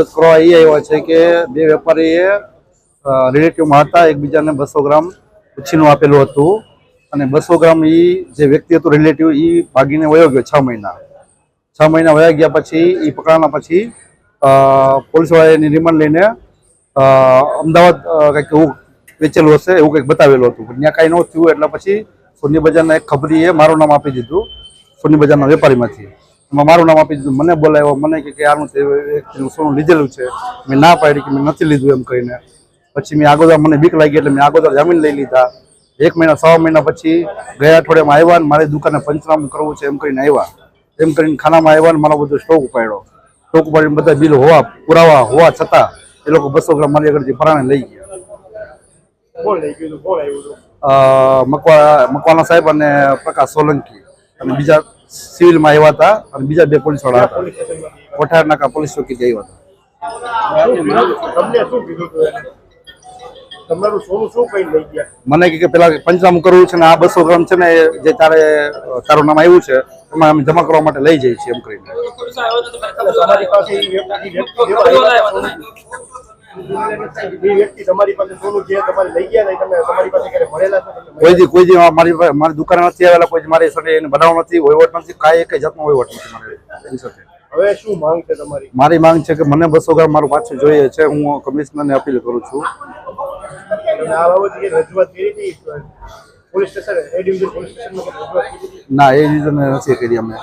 કરવા એ આવ્યા છે કે બે વેપારીએ રિલેટિવમાં હતા એકબીજાને બસો ગ્રામ ઉછીનું આપેલું હતું. અને બસો ગ્રામ એ જે વ્યક્તિ હતું રિલેટિવ એ ભાગીને વયો ગયો છ મહિના. છ મહિના વયા ગયા પછી એ પકડાના પછી પોલીસવાળાની રિમાન્ડ લઈને અમદાવાદ કંઈક એવું વેચેલું હશે, એવું કંઈક બતાવેલું હતું. પણ ત્યાં કાંઈ ન થયું, એટલે પછી સોની બજારના એક ખબરીએ મારું નામ આપી દીધું સોની બજારના વેપારીમાંથી. મારું નામ આપી દીધું. મને બોલાવ્યો મને કે આનું તે સોનું લીધેલું છે. મેં ના પાડી કે મેં નથી લીધું એમ કહીને પછી મેં આગોદર મને બીક લાગી એટલે મેં આગોદર જામીન લઈ લીધા. એક મહિના સવા મહિના પછી ગયા અઠવાડિયામાં આવ્યા ને મારી દુકાને પંચનામું કરવું છે એમ કરીને આવ્યા. એમ કરીને ખાનામાં આવ્યા ને મારો બધો સ્ટોક ઉપાડ્યો. સ્ટોક ઉપાડીને બધા બિલ હોવા પુરાવા હોવા છતાં એ લોકો બસો ગ્રામ મારી આગળથી પરાણે લઈ ગયા. મકવા મકવાના સાહેબ અને પ્રકાશ સોલંકી. અને બીજા સિવિલમાં આવ્યા હતા અને બીજા બે પોલીસવાળા હતા. કોઠાર નાકા પોલીસ ચોકીથી આવ્યા હતા. તમને શું કીધું હતું એને? તમારું સોનું શું કઈ લઈ ગયા? મને કે કે પેલા પંચનામું કરવું છે ને આ બસો ગ્રામ છે ને જે તારે તારું નામ આવ્યું છે એમાં અમે જમા કરવા માટે લઈ જઈએ છીએ એમ કરીને. કોઈ કોઈ દી મારી મારી દુકાને નથી આવેલા કોઈ મારી સાથે એને બનાવ નથી વહીવટ નથી કાંઈ એક જાતનો વહીવટ નથી મારે એની સાથે. હવે શું માંગ છે તમારી? મારી માંગ છે કે મને બસો ગ્રામ મારું પાછું જોઈએ છે હું કમિશનરને અપીલ કરું છું. ના એ રીઝન નથી કરી અમે.